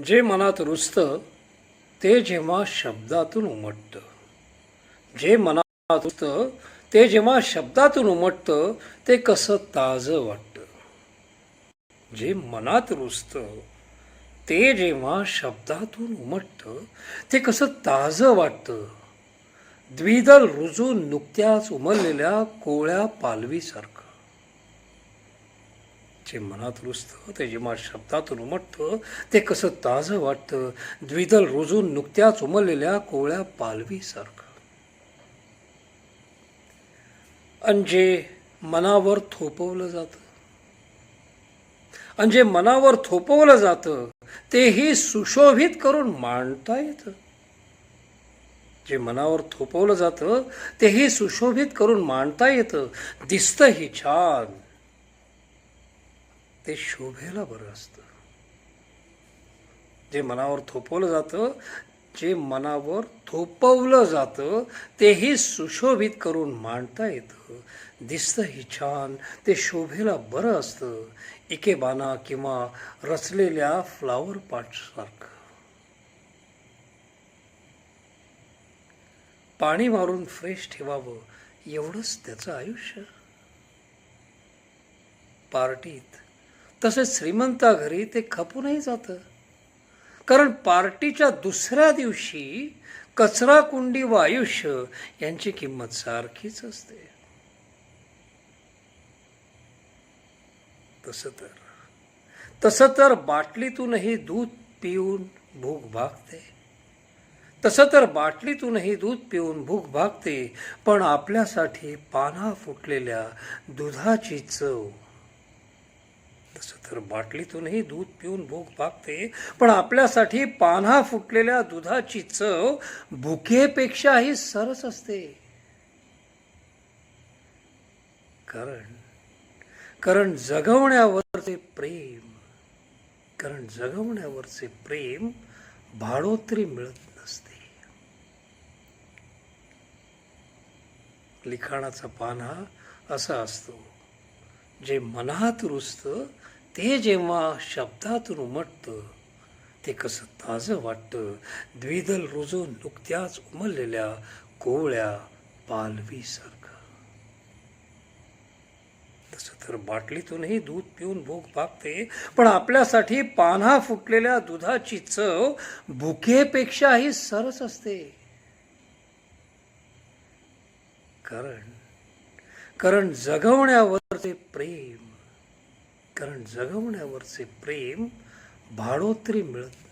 जे मनात रुजतं ते जेव्हा शब्दातून उमटतं. जे मनात रुजतं ते जेव्हा शब्दातून उमटतं ते कसं ताजं वाटतं. जे मनात रुजतं ते जेव्हा शब्दातून उमटतं ते कसं ताजं वाटतं. द्विदल रुजून नुकत्याच उमललेल्या कोळ्या पालवीसारखं जे मनात रुजतं ते जेव्हा शब्दातून उमटतं ते कसं ताजं वाटतं द्विदल रुजून नुकत्याच उमललेल्या कोवळ्या पालवीसारखं. आणि जे मनावर थोपवलं जातं आणि जे मनावर थोपवलं जातं तेही सुशोभित करून मांडता येतं. जे मनावर थोपवलं जातं तेही सुशोभित करून मांडता येतं. दिसतंही छान. ते शोभेला बरं असतं. जे मनावर थोपवलं जातं जे मनावर थोपवलं जातं तेही सुशोभित करून मांडता येतं. दिसतंही छान ते शोभेला बरं असतं. इकेबाना किंवा रचलेल्या फ्लावर पाटसारखं पाणी मारून फ्रेश ठेवावं एवढंच त्याचं आयुष्य. पार्टीत तसेच श्रीमंता घरी ते खपूनही जातं. कारण पार्टीच्या दुसऱ्या दिवशी कचरा कुंडी व आयुष्य यांची किंमत सारखीच असते. तसं तर तसं तर बाटलीतूनही दूध पिऊन भूक भागते. तसं तर बाटलीतूनही दूध पिऊन भूक भागते पण आपल्यासाठी पाना फुटलेल्या दुधाची चव तसं तर बाटलीतूनही दूध पिऊन भूक भागते पण आपल्यासाठी पान्हा फुटलेल्या दुधाची चव भुकेपेक्षाही सरस असते. कारण कारण जगवण्यावरचे प्रेम कारण जगवण्यावरचे प्रेम भाडोत्री मिळत नसते. लिखाणाचा पान्हा असा असतो जे मनात रुजतं ते जेव्हा शब्दातून उमटतं ते कसं ताजं वाटतं. द्विदल रुजून नुकत्याच उमललेल्या कोवळ्या पालवीसारखं. तसं तर बाटलीतूनही दूध पिऊन भूक भागते पण आपल्यासाठी पान्हा फुटलेल्या दुधाची चव भुकेपेक्षाही सरस असते. कारण कारण जगवण्यावरचे प्रेम. कारण जगवण्यावरचे प्रेम भाडोत्री मिळत